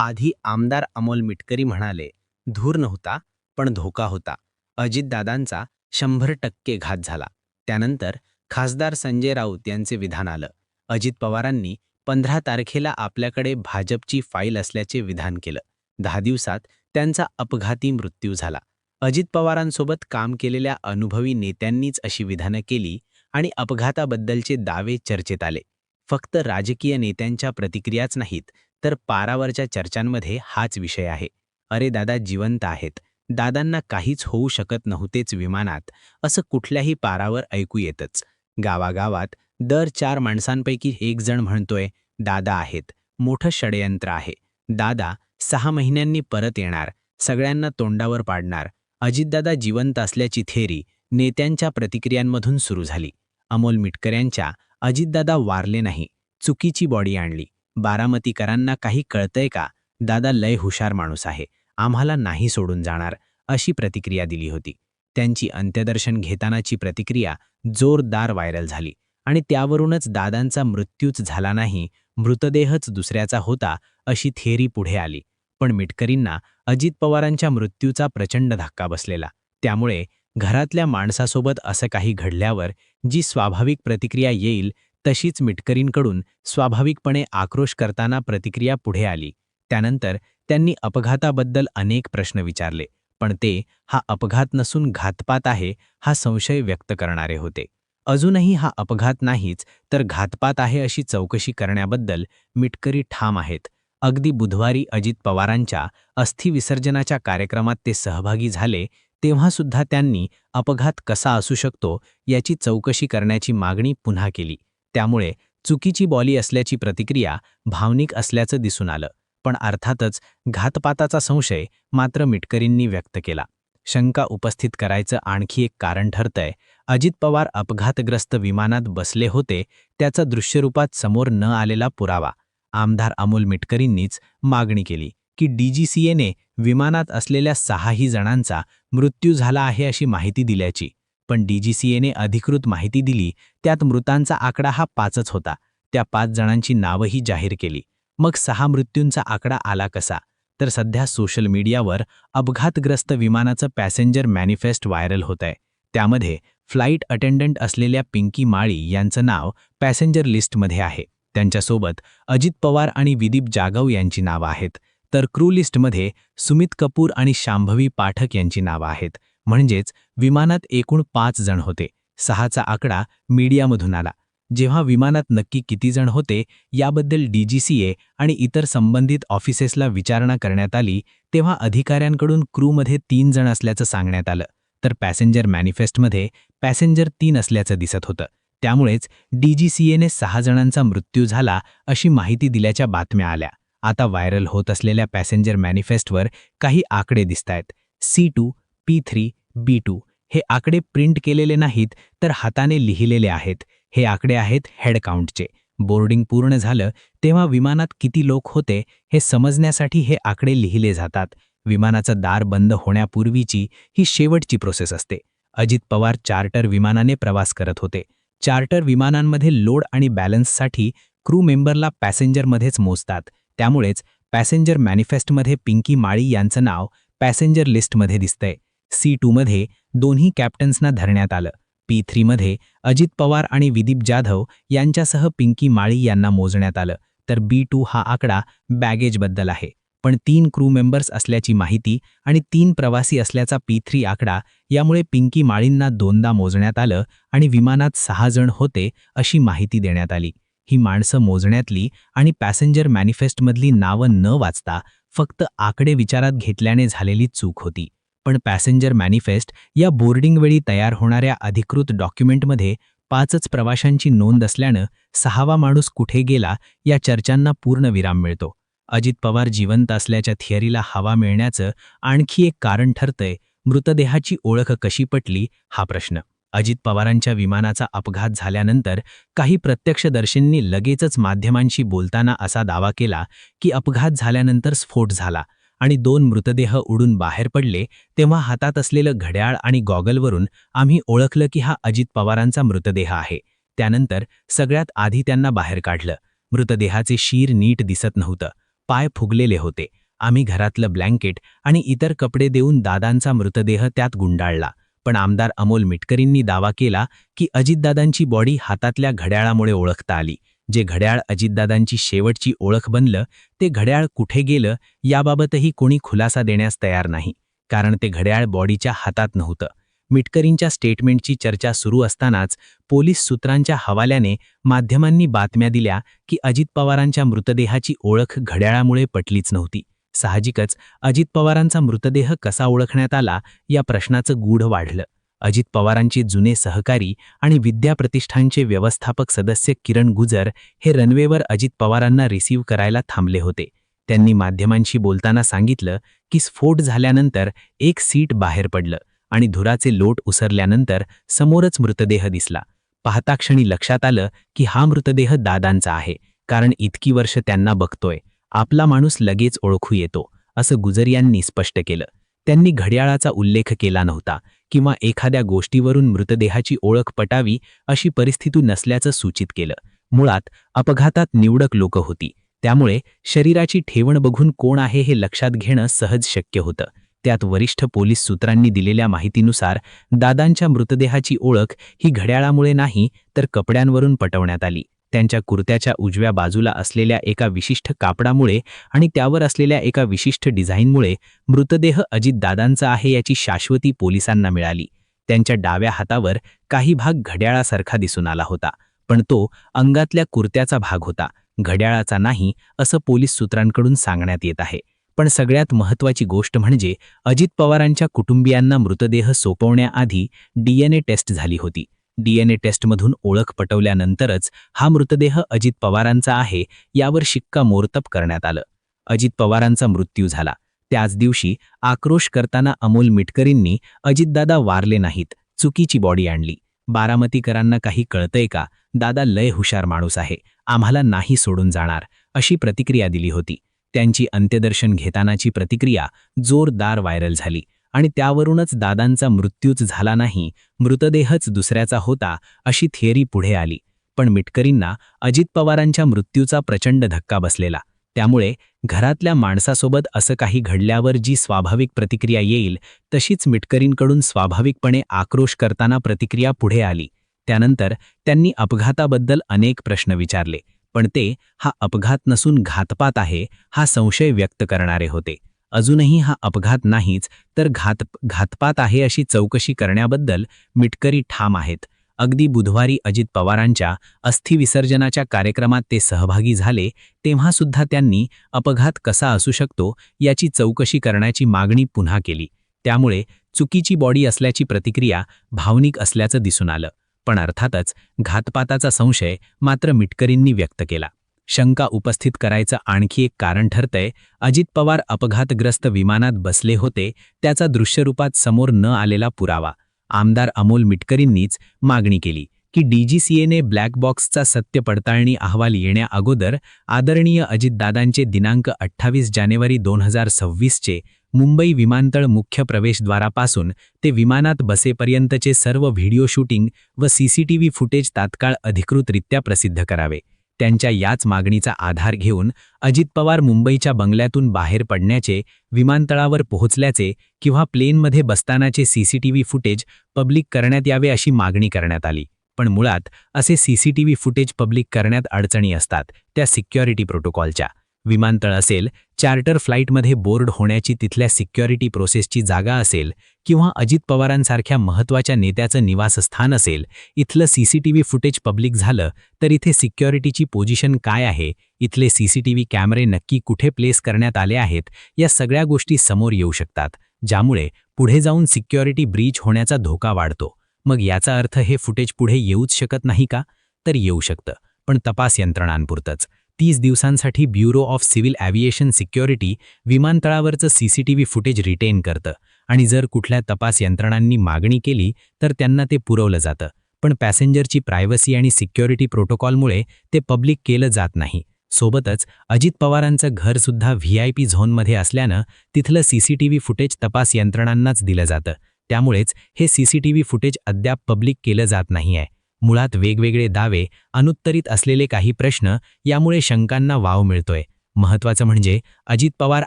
आधी आमदार अमोल मिटकरी म्हणाले धूर नव्हता पण धोका होता. अजितदादांचा शंभर टक्के घात झाला. त्यानंतर खासदार संजय राऊत यांचे विधान आलं. अजित पवारांनी पंधरा तारखेला आपल्याकडे भाजपची फाईल असल्याचे विधान केलं. दहा दिवसात त्यांचा अपघाती मृत्यू झाला. अजित पवारांसोबत काम केलेल्या अनुभवी नेत्यांनीच अशी विधानं केली आणि अपघाताबद्दलचे दावे चर्चेत आले. फक्त राजकीय नेत्यांच्या प्रतिक्रियाच नाहीत तर पारावरच्या चर्चांमध्ये हाच विषय आहे. अरे दादा जिवंत आहेत. दादांना काहीच होऊ शकत नव्हतेच विमानात. असं कुठल्याही पारावर ऐकू येतच. गावागावात दर चार माणसांपैकी एक जण म्हणतोय दादा आहेत. मोठं षडयंत्र आहे. दादा सहा महिन्यांनी परत येणार. सगळ्यांना तोंडावर पाडणार. अजितदादा जिवंत असल्याची थेरी नेत्यांच्या प्रतिक्रियांमधून सुरू झाली. अमोल मिटकऱ्यांच्या अजितदादा वारले नाही. चुकीची बॉडी आणली. बारामतीकरांना काही कळतंय का? दादा लय हुशार माणूस आहे. आम्हाला नाही सोडून जाणार अशी प्रतिक्रिया दिली होती. त्यांची अंत्यदर्शन घेतानाची प्रतिक्रिया जोरदार व्हायरल झाली आणि त्यावरूनच दादांचा मृत्यूच झाला नाही मृतदेहच दुसऱ्याचा होता अशी थेरी पुढे आली. पण मिटकरींना अजित पवारांच्या मृत्यूचा प्रचंड धक्का बसलेला. त्यामुळे घरातल्या माणसासोबत असं काही घडल्यावर जी स्वाभाविक प्रतिक्रिया येईल तशीच मिटकरींकडून स्वाभाविकपणे आक्रोश करताना प्रतिक्रिया पुढे आली. त्यानंतर त्यांनी अपघाताबद्दल अनेक प्रश्न विचारले पण ते हा अपघात नसून घातपात आहे हा संशय व्यक्त करणारे होते. अजूनही हा अपघात नाहीच तर घातपात आहे अशी चौकशी करण्याबद्दल मिटकरी ठाम आहेत. अगदी बुधवारी अजित पवारांच्या अस्थिविसर्जनाच्या कार्यक्रमात ते सहभागी झाले तेव्हासुद्धा त्यांनी अपघात कसा असू शकतो याची चौकशी करण्याची मागणी पुन्हा केली. त्यामुळे चुकीची बॉली असल्याची प्रतिक्रिया भावनिक असल्याचं दिसून आलं. पण अर्थातच घातपाताचा संशय मात्र मिटकरींनी व्यक्त केला. शंका उपस्थित करायचं आणखी एक कारण ठरतंय अजित पवार अपघातग्रस्त विमानात बसले होते त्याचा दृश्यरूपात समोर न आलेला पुरावा. आमदार अमोल मिटकरींनीच मागणी केली की डीजीसीएने विमानात असलेल्या सहाही जणांचा मृत्यू झाला आहे अशी माहिती दिल्याची. पण डीजीसीएने अधिकृत माहिती दिली त्यात मृतांचा आकडा हा पाचच होता. त्या पाच जणांची नावही जाहीर केली. मग सहा मृत्यूंचा आकडा आला कसा? तर सध्या सोशल मीडियावर अपघातग्रस्त विमानाचं पॅसेंजर मॅनिफेस्ट व्हायरल होत आहे त्यामध्ये फ्लाईट अटेंडंट असलेल्या पिंकी माळी यांचं नाव पॅसेंजर लिस्टमध्ये आहे. त्यांच्यासोबत अजित पवार आणि विदीप जागव यांची नावं आहेत. तर क्रू लिस्टमध्ये सुमित कपूर आणि शांभवी पाठक यांची नावं आहेत. म्हणजेच विमानात एकूण पाच जण होते. सहाचा आकडा मीडियामधून आला. जेव्हा विमानात नक्की किती जण होते याबद्दल डीजीसीए आणि इतर संबंधित ऑफिसेसला विचारणा करण्यात आली तेव्हा अधिकाऱ्यांकडून क्रूमध्ये तीन जण असल्याचं सांगण्यात आलं. तर पॅसेंजर मॅनिफेस्टमध्ये पॅसेंजर तीन असल्याचं दिसत होतं. त्यामुळेच डीजीसीएने सहा जणांचा मृत्यू झाला अशी माहिती दिल्याच्या बातम्या आल्या. आता व्हायरल होत असलेल्या पॅसेंजर मॅनिफेस्टवर काही आकडे दिसतायत. C two P three B two हे आकडे प्रिंट केलेले नाहीत तर हाताने लिहिलेले आहेत. हे आकडे आहेत हेड काउंटचे. बोर्डिंग पूर्ण झालं तेव्हा विमानात किती लोक होते हे समजण्यासाठी हे आकडे लिहिले जातात. विमानाचं दार बंद होण्यापूर्वीची ही शेवटची प्रोसेस असते. अजित पवार चार्टर विमानाने प्रवास करत होते. चार्टर विमानांमध्ये लोड आणि बॅलन्ससाठी क्रू मेंबरला पॅसेंजरमध्येच मोजतात. त्यामुळेच पॅसेंजर मॅनिफेस्टमध्ये पिंकी माळी यांचं नाव पॅसेंजर लिस्टमध्ये दिसतंय. सी टूमध्ये दोन्ही कॅप्टन्सना धरण्यात आलं. पी थ्रीमध्ये अजित पवार आणि विदीप जाधव यांच्यासह पिंकी माळी यांना मोजण्यात आलं. तर बी टू हा आकडा बॅगेजबद्दल आहे. पण तीन क्रू मेंबर्स असल्याची माहिती आणि तीन प्रवासी असल्याचा पी थ्री आकडा यामुळे पिंकी माळींना दोनदा मोजण्यात आलं आणि विमानात सहा जण होते अशी माहिती देण्यात आली. ही माणसं मोजण्यातली आणि पॅसेंजर मॅनिफेस्टमधली नावं न वाचता फक्त आकडे विचारात घेतल्याने झालेली चूक होती. पण पॅसेंजर मॅनिफेस्ट या बोर्डिंगवेळी तयार होणाऱ्या अधिकृत डॉक्युमेंटमध्ये पाचच प्रवाशांची नोंद असल्यानं सहावा माणूस कुठे गेला या चर्चांना पूर्ण विराम मिळतो. अजित पवार जिवंत असल्याच्या थिअरीला हवा मिळण्याचं आणखी एक कारण ठरतंय मृतदेहाची ओळख कशी पटली हा प्रश्न. अजित पवारांच्या विमानाचा अपघात झाल्यानंतर काही प्रत्यक्षदर्शींनी लगेचच माध्यमांशी बोलताना असा दावा केला की अपघात झाल्यानंतर स्फोट झाला. आणि दोन मृतदेह उडून बाहेर पडले तेव्हा हातात असलेलं घड्याळ आणि गॉगलवरून आम्ही ओळखलं की हा अजित पवारांचा मृतदेह आहे. त्यानंतर सगळ्यात आधी त्यांना बाहेर काढलं. मृतदेहाचे शीर नीट दिसत नव्हतं. पाय फुगलेले होते. आम्ही घरातलं ब्लँकेट आणि इतर कपडे देऊन दादांचा मृतदेह त्यात गुंडाळला. पण आमदार अमोल मिटकरींनी दावा केला की अजितदादांची बॉडी हातातल्या घड्याळामुळे ओळखता आली. जे घड्याळ अजितदादांची शेवटची ओळख बनलं ते घड्याळ कुठे गेलं याबाबतही कोणी खुलासा देण्यास तयार नाही कारण ते घड्याळ बॉडीच्या हातात नव्हतं. मिटकरींच्या स्टेटमेंटची चर्चा सुरू असतानाच पोलीस सूत्रांच्या हवाल्याने माध्यमांनी बातम्या दिल्या की अजित पवारांच्या मृतदेहाची ओळख घड्याळामुळे पटलीच नव्हती. साहजिकच अजित पवारांचा मृतदेह कसा ओळखण्यात आला या प्रश्नाचं गूढ वाढलं. अजित पवारांचे जुने सहकारी आणि विद्याप्रतिष्ठानचे व्यवस्थापक सदस्य किरण गुजर हे रनवेवर अजित पवारांना रिसीव्ह करायला थांबले होते. त्यांनी माध्यमांशी बोलताना सांगितलं की स्फोट झाल्यानंतर एक सीट बाहेर पडलं आणि धुराचे लोट उसरल्यानंतर समोरच मृतदेह दिसला. पाहता क्षणी लक्षात आलं की हा मृतदेह दादांचा आहे कारण इतकी वर्ष त्यांना बघतोय आपला माणूस लगेच ओळखू येतो असं गुजर यांनी स्पष्ट केलं. त्यांनी घड्याळाचा उल्लेख केला नव्हता किंवा एखाद्या गोष्टीवरून मृतदेहाची ओळख पटावी अशी परिस्थिती नसल्याचं सूचित केलं. मुळात अपघातात निवडक लोक होती. त्यामुळे शरीराची ठेवण बघून कोण आहे हे लक्षात घेणं सहज शक्य होतं. त्यात वरिष्ठ पोलीस सूत्रांनी दिलेल्या माहितीनुसार दादांच्या मृतदेहाची ओळख ही घड्याळामुळे नाही तर कपड्यांवरून पटवण्यात आली. त्यांच्या कुर्त्याच्या उजव्या बाजूला असलेल्या एका विशिष्ट कापडामुळे आणि त्यावर असलेल्या एका विशिष्ट डिझाईनमुळे मृतदेह अजितदादांचा आहे याची शाश्वती पोलिसांना मिळाली. त्यांच्या डाव्या हातावर काही भाग घड्याळासारखा दिसून आला होता पण तो अंगातल्या कुर्त्याचा भाग होता. घड्याळाचा नाही असं पोलीस सूत्रांकडून सांगण्यात येत आहे. पण सगळ्यात महत्त्वाची गोष्ट म्हणजे अजित पवारांच्या कुटुंबियांना मृतदेह सोपवण्याआधी डीएनए टेस्ट झाली होती. डीएनए टेस्टमधून ओळख पटवल्यानंतरच हा मृतदेह अजित पवारांचा आहे यावर शिक्का मोर्तब करण्यात आलं. अजित पवारांचा मृत्यू झाला. त्याच दिवशी आक्रोश करताना अमोल मिटकरींनी अजितदादा वारले नाहीत चुकीची बॉडी आणली. बारामतीकरांना काही कळतंय का? दादा लय हुशार माणूस आहे आम्हाला नाही सोडून जाणार अशी प्रतिक्रिया दिली होती. त्यांची अंत्यदर्शन घेतानाची प्रतिक्रिया जोरदार व्हायरल झाली. आणि त्यावरूनच दादांचा मृत्यूच झाला नाही मृतदेहच दुसऱ्याचा होता अशी थिअरी पुढे आली. पण मिटकरींना अजित पवारांच्या मृत्यूचा प्रचंड धक्का बसलेला. त्यामुळे घरातल्या माणसासोबत असं काही घडल्यावर जी स्वाभाविक प्रतिक्रिया येईल तशीच मिटकरींकडून स्वाभाविकपणे आक्रोश करताना प्रतिक्रिया पुढे आली. त्यानंतर त्यांनी अपघाताबद्दल अनेक प्रश्न विचारले पण ते हा अपघात नसून घातपात आहे हा संशय व्यक्त करणारे होते. अजूनही हा अपघात नाहीच तर घात घातपात आहे अशी चौकशी करण्याबद्दल मिटकरी ठाम आहेत. अगदी बुधवारी अजित पवारांच्या अस्थिविसर्जनाच्या कार्यक्रमात ते सहभागी झाले तेव्हासुद्धा त्यांनी अपघात कसा असू शकतो याची चौकशी करण्याची मागणी पुन्हा केली. त्यामुळे चुकीची बॉडी असल्याची प्रतिक्रिया भावनिक असल्याचं दिसून आलं. पण अर्थातच घातपाताचा संशय मात्र मिटकरींनी व्यक्त केला. शंका उपस्थित करायचं आणखी एक कारण ठरतंय. अजित पवार अपघातग्रस्त विमानात बसले होते त्याचा दृश्यरूपात समोर न आलेला पुरावा. आमदार अमोल मिटकरींनीच मागणी केली की डीजीसीएने ब्लॅक बॉक्सचा सत्य पडताळणी अहवाल येण्या अगोदर आदरणीय अजितदादांचे दिनांक अठ्ठावीस जानेवारी दोन हजार सव्वीसचे मुंबई विमानतळ मुख्य प्रवेशद्वारापासून ते विमानात बसेपर्यंतचे सर्व व्हिडिओ शूटिंग व सीसीटीव्ही फुटेज तात्काळ अधिकृतरित्या प्रसिद्ध करावे. त्यांच्या याच मागणीचा आधार घेऊन अजित पवार मुंबईच्या बंगल्यातून बाहेर पडण्याचे विमानतळावर पोहोचल्याचे किंवा प्लेनमध्ये बसतानाचे सीसीटीव्ही फुटेज पब्लिक करण्यात यावे अशी मागणी करण्यात आली. पण मुळात असे सीसीटीव्ही फुटेज पब्लिक करण्यात अडचणी असतात त्या सिक्युरिटी प्रोटोकॉलच्या. विमानतळ असेल चार्टर फ्लाईटमध्ये बोर्ड होण्याची तिथल्या सिक्युरिटी प्रोसेसची जागा असेल किंवा अजित पवारांसारख्या महत्त्वाच्या नेत्याचं निवासस्थान असेल इथलं सीसीटीव्ही फुटेज पब्लिक झालं तर इथे सिक्युरिटीची पोझिशन काय आहे? इथले सीसीटीव्ही कॅमेरे नक्की कुठे प्लेस करण्यात आले आहेत? या सगळ्या गोष्टी समोर येऊ शकतात ज्यामुळे पुढे जाऊन सिक्युरिटी ब्रीच होण्याचा धोका वाढतो. मग याचा अर्थ हे फुटेज पुढे येऊच शकत नाही का? तर येऊ शकतं पण तपास यंत्रणांपुरतंच. तीस दिवसांसाठी bureau of civil aviation security विमानतळावरचं CCTV footage retain करतं आणि जर कुठल्या तपास यंत्रणांनी मागणी केली तर त्यांना ते पुरवलं जातं. पण पॅसेंजरची प्रायव्हसी आणि सिक्युरिटी प्रोटोकॉलमुळे ते पब्लिक केलं जात नाही. सोबतच अजित पवारांचं घरसुद्धा व्ही आय पी झोनमध्ये असल्यानं तिथलं सीसीटीव्ही फुटेज तपास यंत्रणांनाच दिलं जातं. त्यामुळेच हे सीसीटीव्ही फुटेज अद्याप पब्लिक केलं जात नाही आहे मुळात वेगवेगळे दावे अनुत्तरित असलेले काही प्रश्न यामुळे शंकांना वाव मिळतोय. महत्वाचं म्हणजे अजित पवार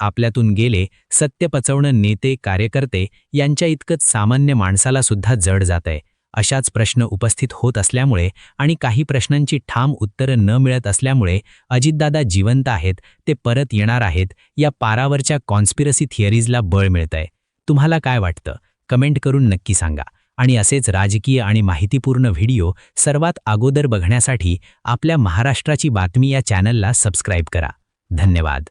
आपल्यातून गेले सत्य पचवणं नेते कार्यकर्ते यांच्या इतकंच सामान्य माणसाला सुद्धा जड जात आहे अशाच प्रश्न उपस्थित होत असल्यामुळे आणि काही प्रश्नांची ठाम उत्तरं न मिळत असल्यामुळे अजितदादा जिवंत आहेत ते परत येणार आहेत या पारावरच्या कॉन्स्पिरसी थिअरीजला बळ मिळतंय. तुम्हाला काय वाटतं? कमेंट करून नक्की सांगा. आणि असेच राजकीय आणि माहितीपूर्ण व्हिडिओ सर्वात अगोदर बघण्यासाठी आपल्या महाराष्ट्राची बातमी या चॅनलला सबस्क्राईब करा. धन्यवाद.